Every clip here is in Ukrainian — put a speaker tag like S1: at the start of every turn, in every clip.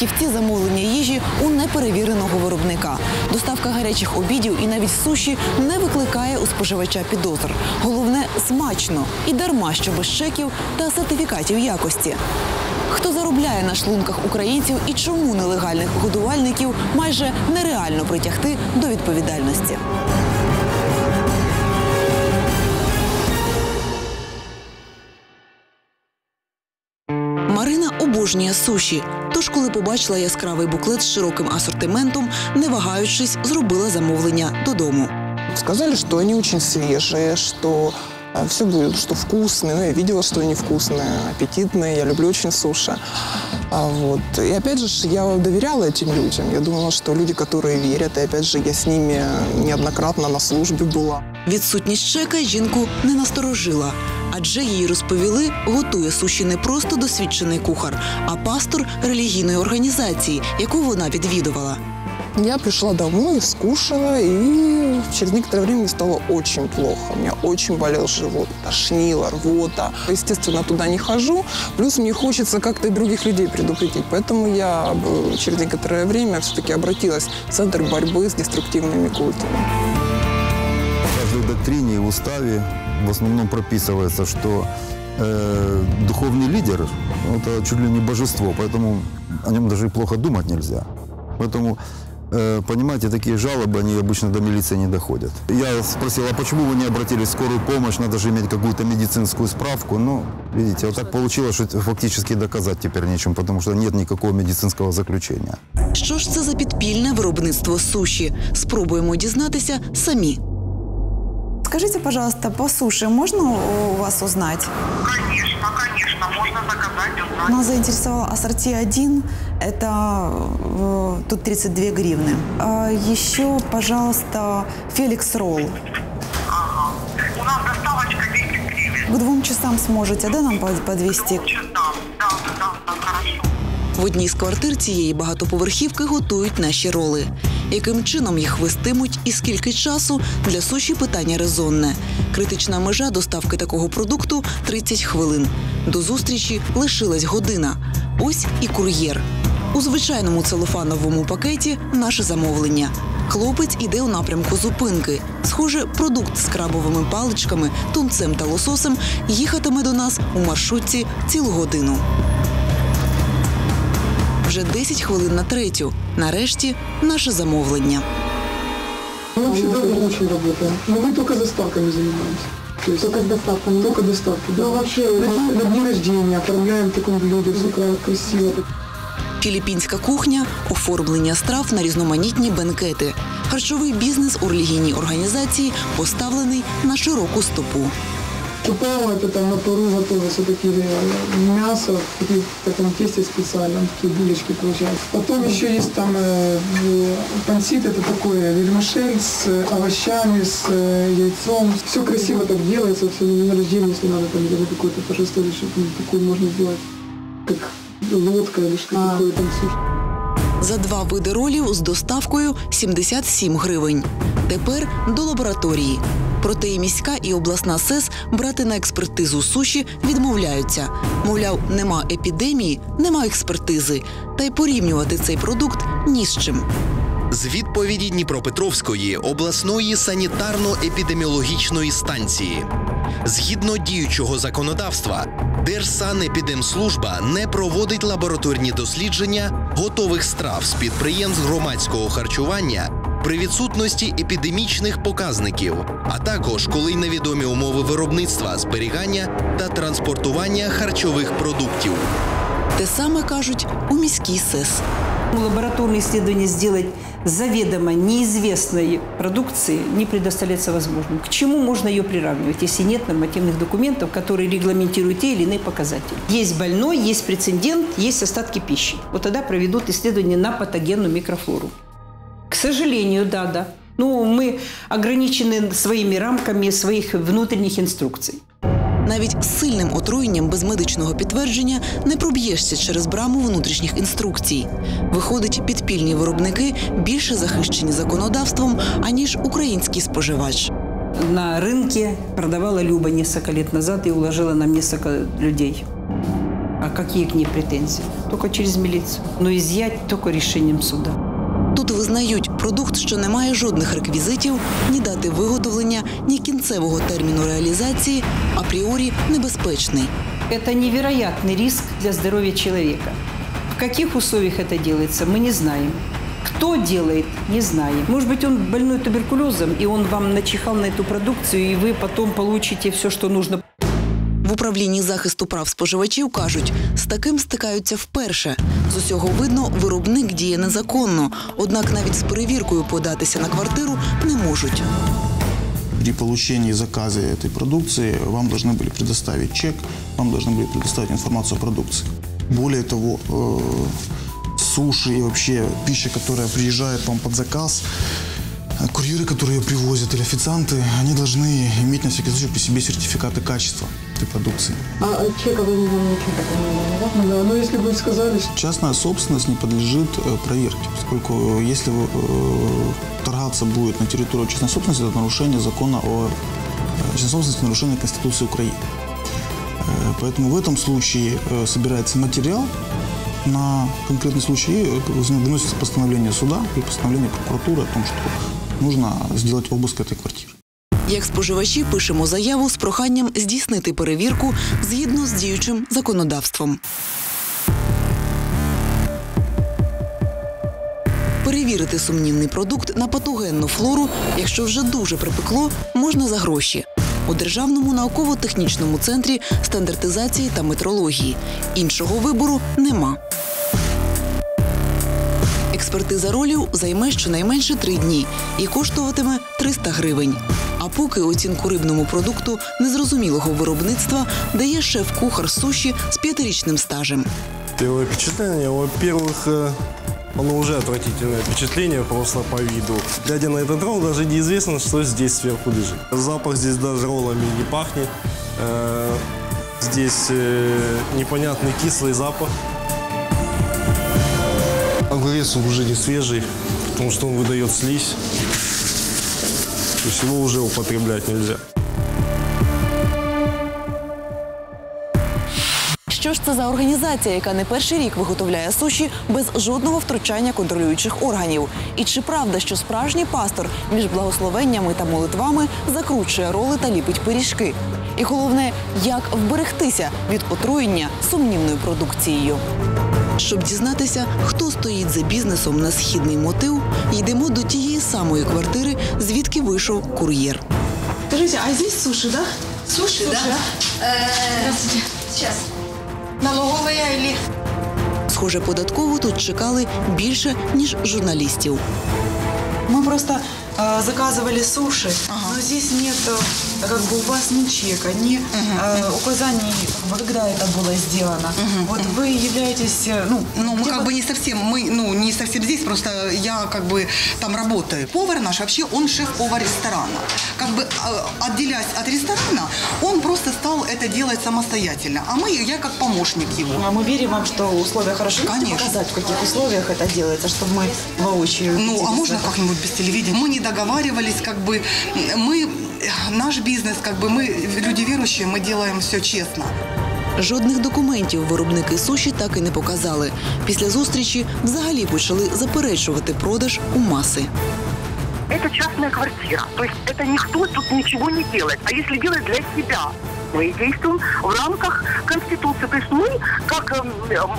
S1: Фахівці замовлення їжі у неперевіреного виробника. Доставка гарячих обідів і навіть суші не викликає у споживача підозр. Головне смачно і дарма, що без чеків та сертифікатів якості. Хто заробляє на шлунках українців і чому нелегальних годувальників майже нереально притягти до відповідальності? обожнює суші. Тож, коли побачила яскравий буклет з широким асортиментом, не вагаючись, зробила замовлення додому.
S2: Сказали, что они очень свежие, что все будет, что вкусные. Ну, я видела, что они вкусные, аппетитные. Я люблю очень суши. А вот. И опять же, ж, я доверяла этим людям. Я думала, что люди, которые верят, и опять же, я с ними неоднократно на службе была.
S1: Відсутність чека жінку не насторожила, адже їй розповіли, готує суші не просто досвідчений кухар, а пастор релігійної організації, яку вона відвідувала.
S2: Я пришла домой, скушала, и через некоторое время мне стало очень плохо. У меня очень болел живот, тошнило, рвота. Естественно, туда не хожу. Плюс мне хочется как-то и других людей предупредить. Поэтому я э, через некоторое время все-таки обратилась в Центр борьбы с деструктивными культами.
S3: В каждой доктрине и в уставе в основном прописывается, что э, духовный лидер ну, это чуть ли не божество, поэтому о нем даже и плохо думать нельзя. Поэтому, э, понимаете, такие жалобы, они обычно до милиции не доходят. Я спросил, а почему вы не обратились в скорую помощь, надо же иметь какую-то медицинскую справку. Ну, видите, вот так получилось, что фактически доказать теперь нечем, потому что нет никакого медицинского заключения.
S1: Що ж це за підпільне виробництво суші? Спробуємо дізнатися самі. Скажите, пожалуйста, по суше можно у вас узнать?
S4: Конечно, конечно, можно заказать, узнать.
S1: Нас заинтересовал ассорти 1. Это э, тут 32 гривны. А еще, пожалуйста, Феликс Ролл.
S4: Ага. У нас доставочка 10 гривен.
S1: К двум часам сможете, да, нам по, по 200?
S4: Часам. Да, да, да, хорошо.
S1: В одній з квартир цієї багатоповерхівки готують наші роли. яким чином їх вестимуть і скільки часу для суші питання резонне. Критична межа доставки такого продукту 30 хвилин. До зустрічі лишилась година. Ось і кур'єр. У звичайному целофановому пакеті наше замовлення. Хлопець іде у напрямку зупинки. Схоже, продукт з крабовими паличками, тунцем та лососем їхатиме до нас у маршрутці цілу годину. Вже 10 хвилин на третю. Нарешті наше замовлення.
S5: Мы вообще давно очень работаем. Но мы только доставками занимаемся. То есть только доставками? Только да. Ну, вообще, на, дни- на дни рождения оформляем таком блюде, все красиво.
S1: Філіппінська кухня, оформлення страв на різноманітні бенкети. Харчовий бізнес у релігійній організації поставлений на широку стопу.
S5: Купала это там на пару готовится такие э, мясо в таких- в таком тесте специальном, такие булочки получаются. Потом еще есть там э, э, пансит, это такое вермишель с э, овощами, с э, яйцом. Все красиво так делается, все на день рождения, если надо там делать какое-то торжество, или что-то такое можно сделать, как лодка или что-то такое там суши.
S1: За два види ролів з доставкою 77 гривень. Тепер до лабораторії. Проте і міська і обласна СЕС брати на експертизу суші відмовляються. Мовляв, нема епідемії, нема експертизи. Та й порівнювати цей продукт ні з чим.
S6: З відповіді Дніпропетровської обласної санітарно-епідеміологічної станції. Згідно діючого законодавства, Держсанепідемслужба не проводить лабораторні дослідження готових страв з підприємств громадського харчування при відсутності епідемічних показників, а також коли невідомі умови виробництва, зберігання та транспортування харчових продуктів.
S1: Те саме кажуть у міській СЕС.
S7: Лабораторные исследования сделать заведомо неизвестной продукции не предоставляется возможным. К чему можно ее приравнивать, если нет нормативных документов, которые регламентируют те или иные показатели? Есть больной, есть прецедент, есть остатки пищи. Вот тогда проведут исследование на патогенную микрофлору. К сожалению, да, да. Ну, мы ограничены своими рамками своих внутренних инструкций.
S1: Навіть з сильним отруєнням без медичного підтвердження не проб'єшся через браму внутрішніх інструкцій. Виходить, підпільні виробники більше захищені законодавством, аніж український споживач.
S7: На рынке продавала Люба несколько лет назад и уложила нам несколько людей. А какие к ней претензии? Только через милицию. Но изъять только решением суда.
S1: Тут визнають, продукт, що не має жодних реквізитів, ні дати виготовлення, ні кінцевого терміну реалізації, апріорі небезпечний.
S7: Это невероятный риск для здоровья человека. В каких условиях это делается, мы не знаем. Кто делает, не знаем. Может быть, он больной туберкулезом, и он вам начихал на эту продукцию, и вы потом получите все, что нужно
S1: В управлінні захисту прав споживачів кажуть, з таким стикаються вперше. З усього видно, виробник діє незаконно, однак навіть з перевіркою податися на квартиру не можуть.
S8: При получении заказа этой продукции вам должны были предоставить чек, вам должны были предоставить информацию о продукции. Более того, э, суши и вообще пища, которая приезжает вам под заказ, э, курьеры, которые ее привозят, или официанты, они должны иметь на всякий случай при себе сертификаты качества этой продукции.
S5: А не ничего такого не было, да? Ну но если бы сказали,
S8: Частная собственность не подлежит э, проверке, поскольку э, если вы, э, торгаться будет на территории частной собственности, это нарушение закона о частной собственности, нарушение Конституции Украины. Поэтому в этом случае собирается материал на конкретный случай и выносится постановление суда и постановление прокуратуры о том, что нужно сделать обыск этой квартиры.
S1: Як споживачі пишемо заяву з проханням здійснити перевірку згідно з діючим законодавством. Перевірити сумнівний продукт на патогенну флору, якщо вже дуже припекло, можна за гроші. У Державному науково-технічному центрі стандартизації та метрології. Іншого вибору нема. Експертиза ролів займе щонайменше три дні і коштуватиме 300 гривень. А поки оцінку рибному продукту незрозумілого виробництва дає шеф-кухар суші з п'ятирічним стажем.
S9: Первое впечатление, во-первых, э, оно уже отвратительное впечатление просто по виду. Глядя на этот ролл, даже неизвестно, что здесь сверху лежит. Запах здесь даже роллами не пахнет. Э, Здесь э, непонятный кислый запах. Огурец уже не свежий, потому что он выдает слизь. То есть его уже употреблять нельзя.
S1: Що ж це за організація, яка не перший рік виготовляє суші без жодного втручання контролюючих органів? І чи правда, що справжній пастор між благословеннями та молитвами закручує роли та ліпить пиріжки? І головне, як вберегтися від отруєння сумнівною продукцією? Щоб дізнатися, хто стоїть за бізнесом на східний мотив, йдемо до тієї самої квартири, звідки вийшов кур'єр.
S10: Скажите, а здесь суши, да?
S11: Суши, да?
S10: Здравствуйте.
S11: Сейчас. Налоговая или...
S1: Схоже, податково тут чекали більше ніж журналістів.
S10: Мы просто заказывали суши, но здесь нет э, как бы у вас ни чека, ни э, указаний, когда это было сделано. Вот вы являетесь, э, ну,
S11: Ну, мы
S10: где
S11: как бы не совсем, мы, ну, не совсем здесь, просто я как бы там работаю. Повар наш вообще, он шеф-повар ресторана. Как бы э, отделяясь от ресторана, он просто стал это делать самостоятельно. А мы, я как помощник его.
S10: А мы верим вам, что условия хороши. Можете
S11: Конечно.
S10: показать, в каких условиях это делается, чтобы мы воочию
S11: Ну, а можно как-нибудь без телевидения? Мы не договаривались, как бы, мы, наш бизнес, как бы, мы люди верующие, мы делаем все честно.
S1: Жодних документів виробники суші так і не показали. Після зустрічі взагалі почали заперечувати продаж у маси.
S4: Это частная квартира. То есть это никто тут ничего не делает. А если делать для себя? Мы действуем в рамках Конституции. То есть мы, как э,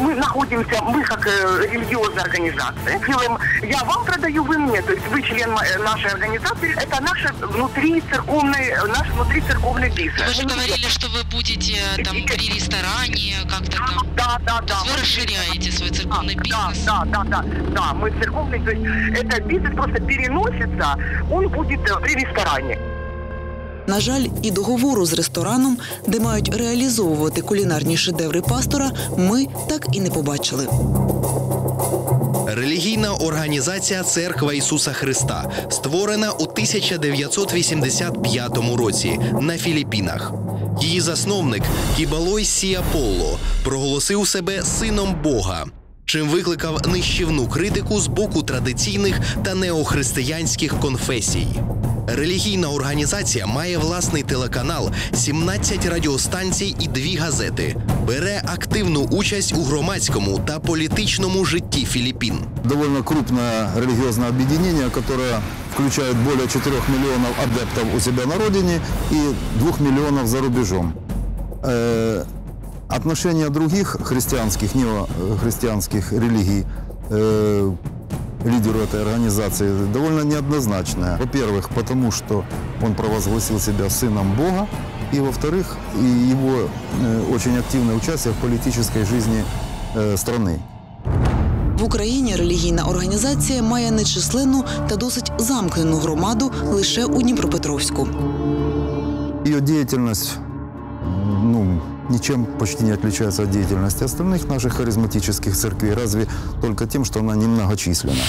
S4: мы находимся, мы как э, религиозная организация, делаем, я вам продаю, вы мне, то есть вы член нашей организации, это наш внутри церковный, наш внутри церковный бизнес.
S12: Вы же говорили, что вы будете э, там при ресторане как-то там.
S4: Да, да,
S12: То
S4: да.
S12: есть вы расширяете свой церковный
S4: да,
S12: бизнес.
S4: Да, да, да, да, мы церковный, то есть это бизнес просто переносится, он будет э, при ресторане.
S1: На жаль, і договору з рестораном, де мають реалізовувати кулінарні шедеври пастора, ми так і не побачили.
S6: Релігійна організація Церква Ісуса Христа створена у 1985 році на Філіппінах. Її засновник Кібалой Сіаполло проголосив себе сином Бога. Чим викликав нищівну критику з боку традиційних та неохристиянських конфесій. Релігійна організація має власний телеканал, 17 радіостанцій і дві газети. Бере активну участь у громадському та політичному житті Філіппін.
S3: Довольно крупное религиозное объединение, которое включает более 4 миллионов адептов у себя на родине и 2 миллионов за рубежом Э, отношения других христианских, неохристианских религий э, лидеру этой организации довольно неоднозначное. Во-первых, потому что он провозгласил себя сыном Бога, и во-вторых, и его э, очень активное участие в политической жизни э, страны.
S1: В Україні релігійна організація має нечисленну та досить замкнену громаду лише у Дніпропетровську.
S3: Ее деятельность ну, ничем почти не отличается от деятельности остальных наших харизматических церквей, разве только тем, что она немногочисленна.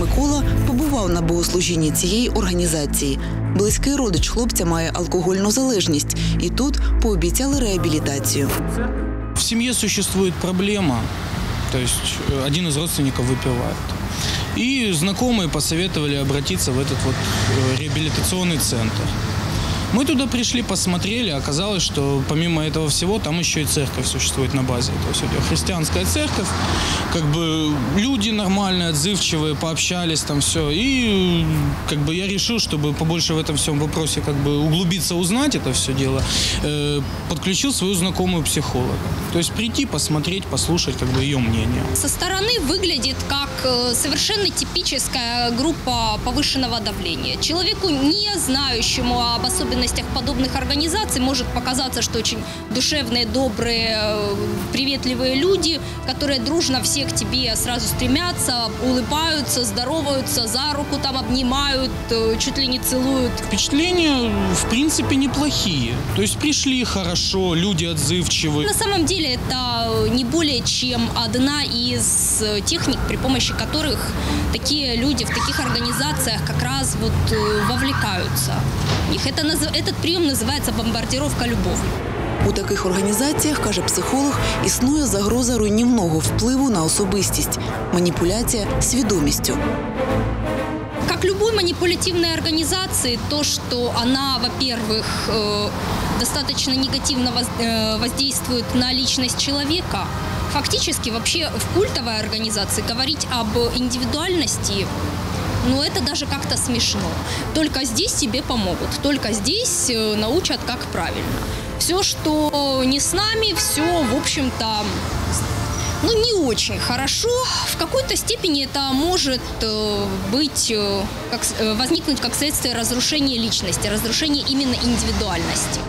S1: Микола побував на богослужінні цієї організації. Близький родич хлопця має алкогольну залежність, і тут пообіцяли реабілітацію.
S13: В семье существует проблема, то есть э, один из родственников выпивает. И знакомые посоветовали обратиться в этот вот э, реабилитационный центр. Мы туда пришли, посмотрели, оказалось, что помимо этого всего там еще и церковь существует на базе. То есть это христианская церковь, как бы люди нормальные, отзывчивые, пообщались там все. И как бы я решил, чтобы побольше в этом всем вопросе как бы углубиться, узнать это все дело, э, подключил свою знакомую психолога. То есть прийти, посмотреть, послушать как бы ее мнение.
S14: Со стороны выглядит как э, совершенно типическая группа повышенного давления. Человеку, не знающему об особенностях подобных организаций, может показаться, что очень душевные, добрые, э, приветливые люди, которые дружно все к тебе сразу стремятся, улыбаются, здороваются, за руку там обнимают, э, чуть ли не целуют.
S13: Впечатления, в принципе, неплохие. То есть пришли хорошо, люди отзывчивые.
S14: На самом деле это не более чем одна из э, техник, при помощи которых такие люди в таких организациях как раз вот вовлекаются. Их это, наз- этот прием называется бомбардировка любовью.
S1: У таких організаціях, каже психолог, існує загроза руйнівного впливу на особистість, маніпуляція свідомістю.
S14: Как любой манипулятивной организации, то, что она, во-первых, э, достаточно негативно воз- э, воздействует на личность человека, фактически вообще в культовой организации говорить об индивидуальности ну, это даже как-то смешно. Только здесь тебе помогут, только здесь э, научат, как правильно. Все, что не с нами, все, в общем-то, ну, не очень хорошо. В какой-то степени это может э, быть, э, как, возникнуть как следствие разрушения личности, разрушения именно индивидуальности.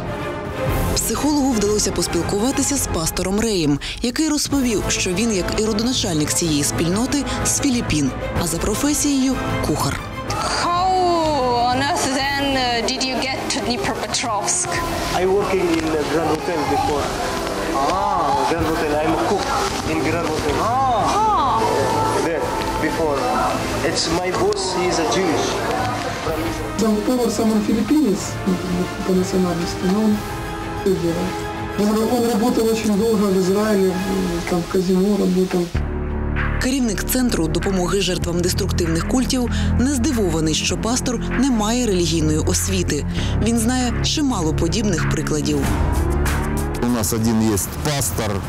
S1: Психологу вдалося поспілкуватися з пастором Реєм, який розповів, що він, як і родоначальник цієї спільноти, з Філіппін, а за професією кухар.
S15: How on earth then uh, did you get to Dnipropetrovsk?
S16: I working in uh, Grand Hotel before. Ah, Grand Hotel. I'm a cook in Grand Hotel. Ah. There before. It's my boss. He's a Jewish.
S5: Там повар сам филиппинец ну, по национальности, но он все делает. Он, он работал очень долго в Израиле, там в казино работал.
S1: Керівник центру допомоги жертвам деструктивних культів не здивований, що пастор не має релігійної освіти. Він знає чимало подібних прикладів.
S3: У нас один є пастор,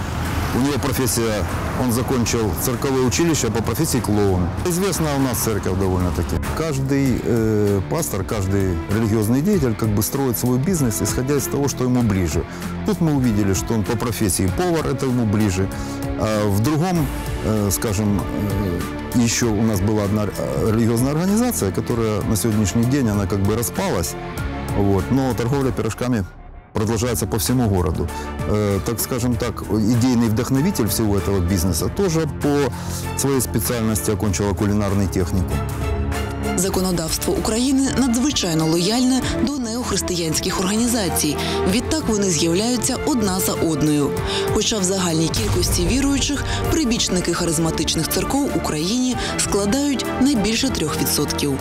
S3: у него профессия, он закончил церковное училище по профессии клоун. Известная у нас церковь довольно-таки. Каждый э, пастор, каждый религиозный деятель как бы строит свой бизнес, исходя из того, что ему ближе. Тут мы увидели, что он по профессии повар, это ему ближе. А в другом, э, скажем, э, еще у нас была одна э, религиозная организация, которая на сегодняшний день, она как бы распалась, вот, но торговля пирожками продолжается по всему городу. Э, так скажем так, идейный вдохновитель всего этого бизнеса тоже по своей специальности окончила кулинарный техникум.
S1: Законодавство України надзвичайно лояльне до неохристиянських організацій. Відтак вони з'являються одна за одною. Хоча в загальній кількості віруючих прибічники харизматичних церков Україні складають не більше трьох відсотків.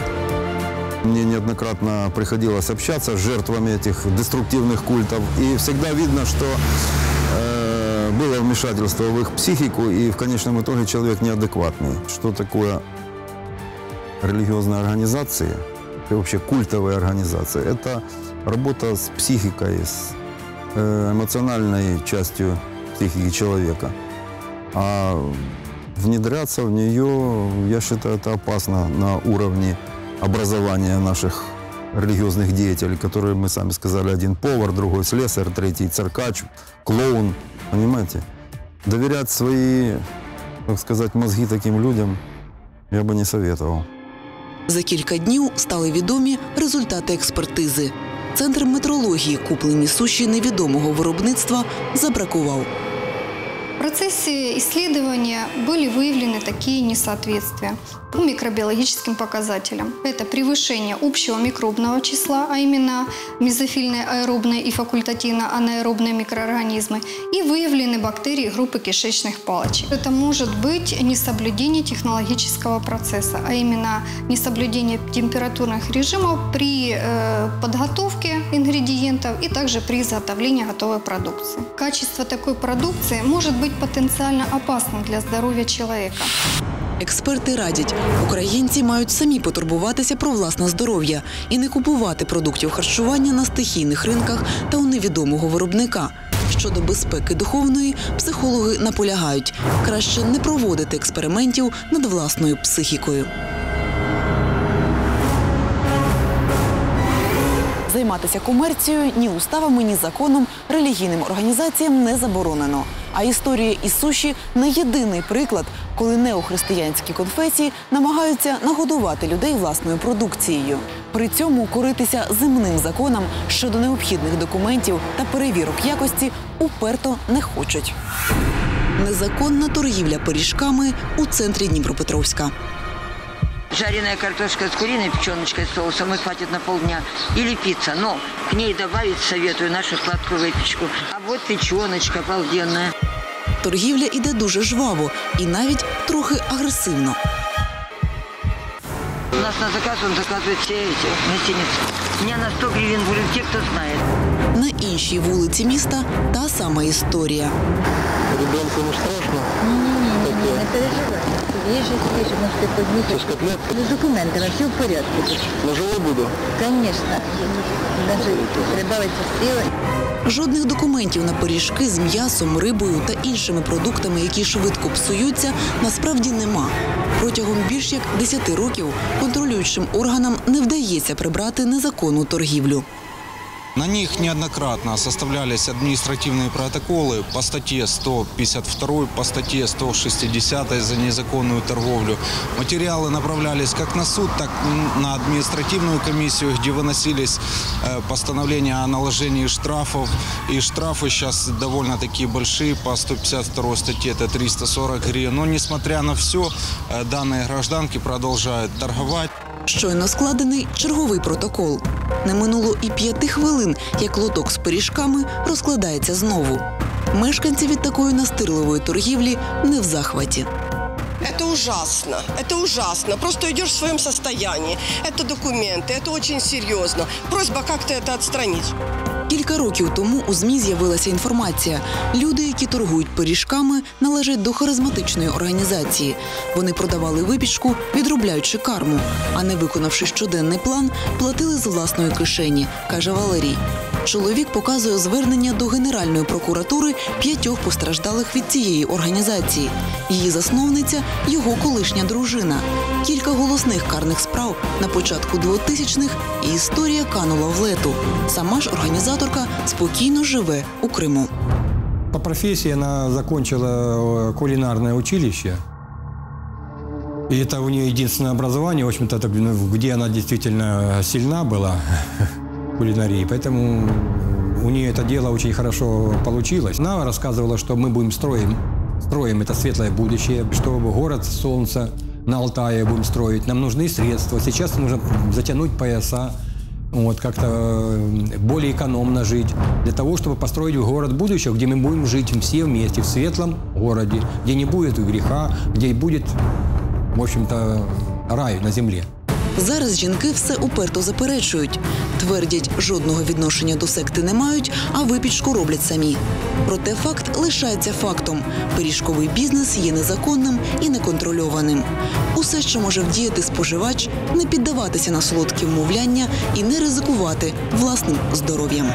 S3: Мне неоднократно приходилось общаться с жертвами этих деструктивных культов. И всегда видно, что э, было вмешательство в их психику, и в конечном итоге человек неадекватный. Что такое религиозная организация, и вообще культовая организация? Это работа с психикой, с э, эмоциональной частью психики человека. А внедряться в нее, я считаю, это опасно на уровне образования наших религиозных деятелей, которые, мы сами сказали, один повар, другой слесарь, третий циркач, клоун, понимаете? Доверять свои, так сказать, мозги таким людям я бы не советовал.
S1: За кілька днів стали відомі результати експертизи. Центр метрології куплені суші невідомого виробництва забракував.
S17: В процессе исследования были выявлены такие несоответствия По микробиологическим показателям. Это превышение общего микробного числа, а именно мезофильные аэробные и факультативно анаэробные микроорганизмы, и выявлены бактерии группы кишечных палочек. Это может быть несоблюдение технологического процесса, а именно несоблюдение температурных режимов при э, подготовке ингредиентов и также при изготовлении готовой продукции. Качество такой продукции может быть потенциально опасным для здоровья человека.
S1: Експерти радять, українці мають самі потурбуватися про власне здоров'я і не купувати продуктів харчування на стихійних ринках та у невідомого виробника. Щодо безпеки духовної, психологи наполягають краще не проводити експериментів над власною психікою. Займатися комерцією ні уставами, ні законом релігійним організаціям не заборонено. А історія із суші не єдиний приклад, коли неохристиянські конфесії намагаються нагодувати людей власною продукцією. При цьому коритися земним законам щодо необхідних документів та перевірок якості уперто не хочуть. Незаконна торгівля пиріжками у центрі Дніпропетровська
S18: Жареная картошка с куриной печеночкой с соусом и хватит на полдня. Или пицца, но к ней добавить советую нашу сладкую выпечку. А вот печеночка обалденная.
S1: Торгівля іде дуже жваво і навіть трохи агресивно.
S18: У нас на заказ он заказывает все эти гостиницы. Меня на 100 гривен будут те, кто знает.
S1: На іншій вулиці міста та сама історія.
S16: Ребенку не страшно?
S19: Не, не переживай. Есть же здесь, можете поднять. Ну, с документами, все в порядке.
S16: Живой буду.
S19: Конечно. Даже прибавиться силы.
S1: Жодних документів на пиріжки з м'ясом, рибою та іншими продуктами, які швидко псуються, насправді нема. Протягом більш як 10 років контролюючим органам не вдається прибрати незаконну торгівлю.
S20: На них неоднократно составлялись административные протоколы по статье 152, по статье 160 за незаконную торговлю. Материалы направлялись как на суд, так и на административную комиссию, где выносились э, постановления о наложении штрафов. И штрафы сейчас довольно такие большие, по 152 статье это 340 гривен. Но несмотря на все, э, данные гражданки продолжают торговать.
S1: Щойно складений черговий протокол. Не минуло і п'яти хвилин, як лоток з пиріжками розкладається знову. Мешканці від такої настирливої торгівлі не в захваті.
S21: Это ужасно, это ужасно. Просто идешь в своем состоянии. Это документы, это очень серьезно. Просьба как-то это отстранить.
S1: Кілька років тому у ЗМІ з'явилася інформація. Люди, які торгують пиріжками, належать до харизматичної організації. Вони продавали випічку, відробляючи карму, а не виконавши щоденний план, платили з власної кишені, каже Валерій. Чоловік показує звернення до Генеральної прокуратури п'ятьох постраждалих від цієї організації. Її засновниця його колишня дружина. Кілька голосних карних справ на початку 2000-х і історія канула в лету. Сама ж організаторка спокійно живе у Криму.
S22: По профессии она закончила э, кулинарное училище. И это у нее единственное образование, в общем-то, так, ну, где она действительно сильна была в Кулинарии. Поэтому у нее это дело очень хорошо получилось. Она рассказывала, что мы будем строим, строим это светлое будущее, что город солнца на Алтае будем строить. Нам нужны средства. Сейчас нужно затянуть пояса, вот, как-то э, более экономно жить, для того, чтобы построить город будущего, где мы будем жить все вместе, в светлом городе, где не будет греха, где будет, в общем-то, рай на земле.
S1: Зараз жінки все уперто заперечують. Твердять, жодного відношення до секти не мають, а випічку роблять самі. Проте факт лишається фактом: пиріжковий бізнес є незаконним і неконтрольованим. Усе, що може вдіяти споживач, не піддаватися на солодкі вмовляння і не ризикувати власним здоров'ям.